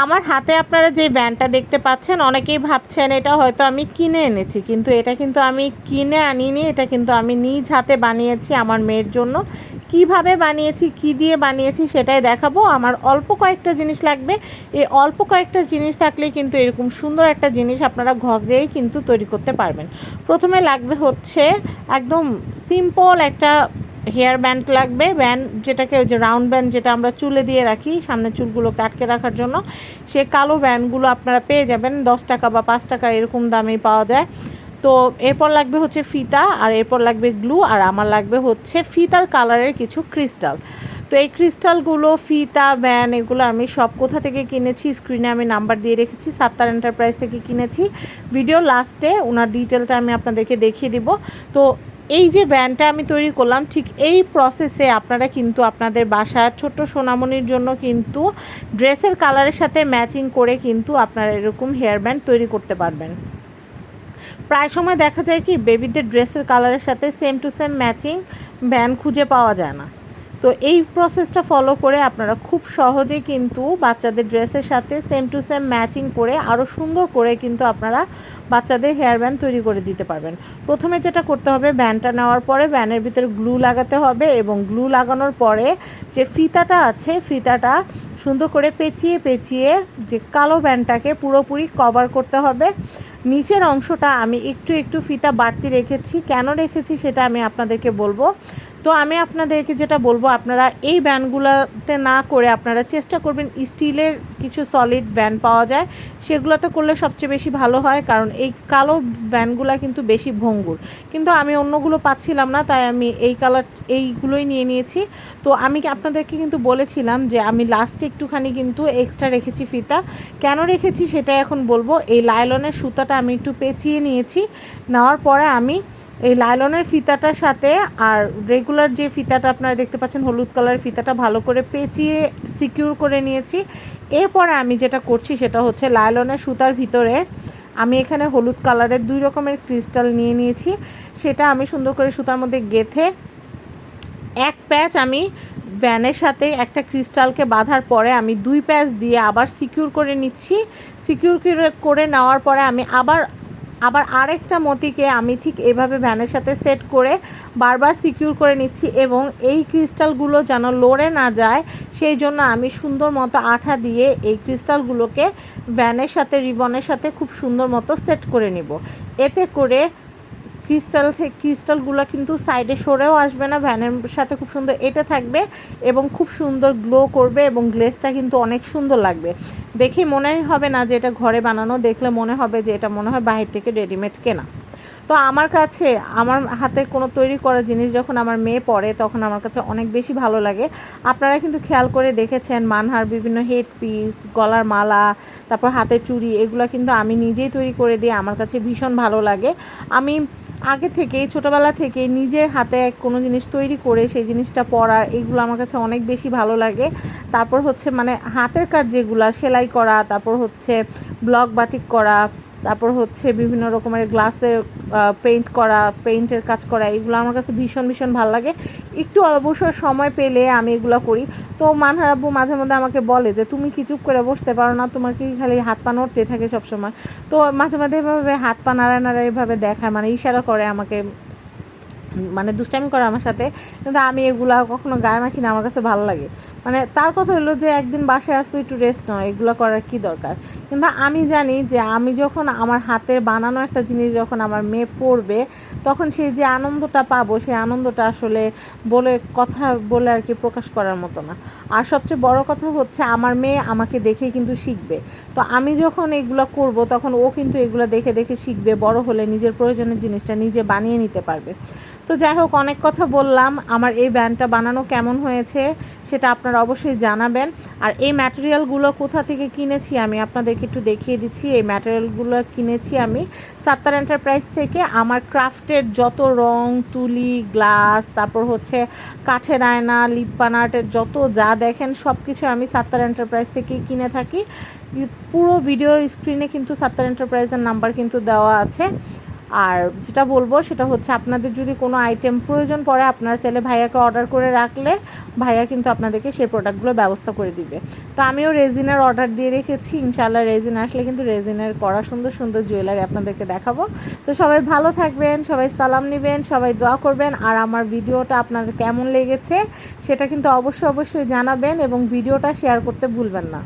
আমার হাতে আপনারা যে ব্যান্ডটা দেখতে পাচ্ছেন, অনেকেই ভাবছেন এটা হয়তো আমি কিনে এনেছি, কিন্তু এটা কিন্তু আমি কিনে আনিনি, এটা কিন্তু আমি নিজ হাতে বানিয়েছি আমার মেয়ের জন্য। কীভাবে বানিয়েছি, কি দিয়ে বানিয়েছি সেটাই দেখাবো। আমার অল্প কয়েকটা জিনিস লাগবে। এই অল্প কয়েকটা জিনিস থাকলে কিন্তু এরকম সুন্দর একটা জিনিস আপনারা ঘরেই কিন্তু তৈরি করতে পারবেন। প্রথমে লাগবে হচ্ছে একদম সিম্পল একটা হেয়ার ব্যান্ড লাগবে, ব্যান্ড যেটাকে ওই যে রাউন্ড ব্যান্ড যেটা আমরা চুলে দিয়ে রাখি, সামনে চুলগুলোকে আটকে রাখার জন্য, সে কালো ব্যান্ডগুলো আপনারা পেয়ে যাবেন, দশ টাকা বা পাঁচ টাকা এরকম দামেই পাওয়া যায়। তো এরপর লাগবে হচ্ছে ফিতা, আর এরপর লাগবে গ্লু, আর আমার লাগবে হচ্ছে ফিতার কালারের কিছু ক্রিস্টাল। তো এই ক্রিস্টালগুলো, ফিতা ব্যান এগুলো আমি সব কোথা থেকে কিনেছি, স্ক্রিনে আমি নাম্বার দিয়ে রেখেছি, সাত্তার এন্টারপ্রাইজ থেকে কিনেছি। ভিডিও লাস্টে ওনার ডিটেলটা আমি আপনাদেরকে দেখিয়ে দিব। তো এই যে ব্যান্ডটা আমি তৈরি করলাম, ঠিক এই প্রসেসে আপনারা কিন্তু আপনাদের বাসার ছোট্ট সোনামণির জন্য কিন্তু ড্রেসের কালারের সাথে ম্যাচিং করে কিন্তু আপনারা এরকম হেয়ার ব্যান্ড তৈরি করতে পারবেন। প্রায় সময় দেখা যায় কি বেবিদের ড্রেসের কালারের সাথে same to same matching band খুঁজে পাওয়া যায় না। তো এই প্রসেসটা ফলো করে আপনারা খুব সহজেই কিন্তু বাচ্চাদের ড্রেসের সাথে সেম টু সেম ম্যাচিং করে আরও সুন্দর করে কিন্তু আপনারা বাচ্চাদের হেয়ার ব্যান্ড তৈরি করে দিতে পারবেন। প্রথমে যেটা করতে হবে ব্যান্ডটা নেওয়ার পরে ব্যানের ভিতরে গ্লু লাগাতে হবে এবং গ্লু লাগানোর পরে যে ফিতাটা আছে, ফিতাটা সুন্দর করে পেঁচিয়ে পেঁচিয়ে যে কালো ব্যান্ডটাকে পুরোপুরি কভার করতে হবে। নিচের অংশটা আমি একটু একটু ফিতা বাড়তি রেখেছি। কেন রেখেছি সেটা আমি আপনাদেরকে বলব। তো আমি আপনাদেরকে যেটা বলব, আপনারা এই ব্যান্ডগুলোতে না করে আপনারা চেষ্টা করবেন স্টিলের কিছু সলিড ব্যান্ড পাওয়া যায়। সেগুলোতে করলে সবচেয়ে বেশি ভালো হয়, কারণ এই কালো ব্যান্ডগুলো কিন্তু বেশি ভঙ্গুর। কিন্তু আমি অন্যগুলো পাচ্ছিলাম না, তাই আমি এই কালার এইগুলোই নিয়ে নিয়েছি। তো আমি আপনাদেরকে কিন্তু বলেছিলাম যে আমি লাস্টে একটুখানি কিন্তু এক্সট্রা রেখেছি ফিতা। কেন রেখেছি সেটা এখন বলব, এই লাইলনের সুতাটা আমি একটু পেঁচিয়ে নিয়েছি। নেওয়ার পরে আমি এই লাইলনের ফিতাটার সাথে আর রেগুলার যে ফিতাটা আপনারা দেখতে পাচ্ছেন, হলুদ কালারের ফিতাটা ভালো করে পেঁচিয়ে সিকিউর করে নিয়েছি। এরপরে আমি যেটা করছি সেটা হচ্ছে লাইলনের সুতার ভিতরে আমি এখানে হলুদ কালারের দুই রকমের ক্রিস্টাল নিয়ে নিয়েছি। সেটা আমি সুন্দর করে সুতার মধ্যে গেথে এক প্যাচ আমি ব্যানের সাথে একটা ক্রিস্টালকে বাঁধার পরে আমি দুই প্যাচ দিয়ে আবার সিকিউর করে নিচ্ছি। সিকিউর করে নেওয়ার পরে আমি আবার আবার আরেকটা মতিকে আমি ঠিক এভাবে ভ্যানের সাথে সেট করে বারবার সিকিউর করে নিচ্ছি এবং এই ক্রিস্টালগুলো যেন লড়ে না যায়, সেই জন্য আমি সুন্দর মতো আঠা দিয়ে এই ক্রিস্টালগুলোকে ভ্যানের সাথে, রিবনের সাথে খুব সুন্দর মতো সেট করে নিব। এতে করে ক্রিস্টাল থেকে ক্রিস্টালগুলো কিন্তু সাইডে সরেও আসবে না, ভ্যানের সাথে খুব সুন্দর এটা থাকবে এবং খুব সুন্দর গ্লো করবে এবং গ্লেসটা কিন্তু অনেক সুন্দর লাগবে। দেখে মনে হবে না যে এটা ঘরে বানানো, দেখলে মনে হবে যে এটা মনে হয় বাহির থেকে রেডিমেড কেনা। তো আমার কাছে, আমার হাতে কোনো তৈরি করা জিনিস যখন আমার মেয়ে পড়ে তখন আমার কাছে অনেক বেশি ভালো লাগে। আপনারা কিন্তু খেয়াল করে দেখেছেন মানহার বিভিন্ন হেড পিস গলার মালা, তারপর হাতের চুড়ি, এগুলো কিন্তু আমি নিজেই তৈরি করে দিই, আমার কাছে ভীষণ ভালো লাগে। আমি আগে থেকে ছোটোবেলা থেকে নিজের হাতে কোনো জিনিস তৈরি করে সেই জিনিসটা পরা এগুলো আমার কাছে অনেক বেশি ভালো লাগে। তারপর হচ্ছে মানে হাতের কাজ যেগুলো, সেলাই করা, তারপর হচ্ছে ব্লক বাটিক করা তারপর হচ্ছে বিভিন্ন রকমের গ্লাসে পেইন্ট করা পেইন্টের কাজ করা, এগুলো আমার কাছে ভীষণ ভীষণ ভালো লাগে। একটু অবসর সময় পেলে আমি এগুলো করি। তো মানহার আব্বু মাঝে মধ্যে আমাকে বলে যে, তুমি কি চুপ করে বসতে পারো না? তোমার কি খালি হাত পা নড়তে থাকে সবসময়? তো মাঝে মাঝে এভাবে হাত পা নাড়া নাড়ায় এভাবে দেখায় মানে ইশারা করে আমাকে মানে দুষ্টামি করে আমার সাথে, কিন্তু আমি এগুলা কখনো গায়ে মাখি না, আমার কাছে ভালো লাগে। মানে তার কথা হলো যে, একদিন বাসায় আসো একটু রেস্ট নয় এগুলো করার কি দরকার? কিন্তু আমি জানি যে, আমি যখন আমার হাতের বানানো একটা জিনিস যখন আমার মেয়ে পড়বে, তখন সেই যে আনন্দটা পাবো সেই আনন্দটা আসলে বলে, কথা বলে আর কি প্রকাশ করার মতো না। আর সবচেয়ে বড় কথা হচ্ছে, আমার মেয়ে আমাকে দেখে কিন্তু শিখবে। তো আমি যখন এগুলো করব, তখন ও কিন্তু এগুলো দেখে দেখে শিখবে, বড় হলে নিজের প্রয়োজনের জিনিসটা নিজে বানিয়ে নিতে পারবে। তো যাই হোক, অনেক কথা বললাম। আমার এই ব্যান্ডটা বানানো কেমন হয়েছে সেটা আপনারা অবশ্যই জানাবেন। আর এই ম্যাটেরিয়ালগুলো কোথা থেকে কিনেছি আমি আপনাদেরকে একটু দেখিয়ে দিচ্ছি। এই ম্যাটেরিয়ালগুলো কিনেছি আমি সাত্তার এন্টারপ্রাইজ থেকে। আমার ক্রাফটের যত রং, তুলি, গ্লাস, তারপর হচ্ছে কাঠের আয়না, লিপ বানার্টের যত যা দেখেন সব কিছু আমি সাত্তার এন্টারপ্রাইজ থেকেই কিনে থাকি। পুরো ভিডিও স্ক্রিনে কিন্তু সাত্তার এন্টারপ্রাইজের নাম্বার কিন্তু দেওয়া আছে। আর যেটা বলব সেটা হচ্ছে আপনাদের যদি কোনো আইটেম প্রয়োজন পড়ে, আপনারা চাইলে ভাইয়াকে অর্ডার করে রাখলে ভাইয়া কিন্তু আপনাদেরকে সেই প্রোডাক্টগুলো ব্যবস্থা করে দিবে। তো আমিও রেজিনের অর্ডার দিয়ে রেখেছি ইনশাল্লাহ রেজিন আসলে কিন্তু রেজিনের করা সুন্দর সুন্দর জুয়েলারি আপনাদেরকে দেখাবো। তো সবাই ভালো থাকবেন, সবাই সালাম নেবেন, সবাই দোয়া করবেন, আর আমার ভিডিওটা আপনাদের কেমন লেগেছে সেটা কিন্তু অবশ্যই অবশ্যই জানাবেন এবং ভিডিওটা শেয়ার করতে ভুলবেন না।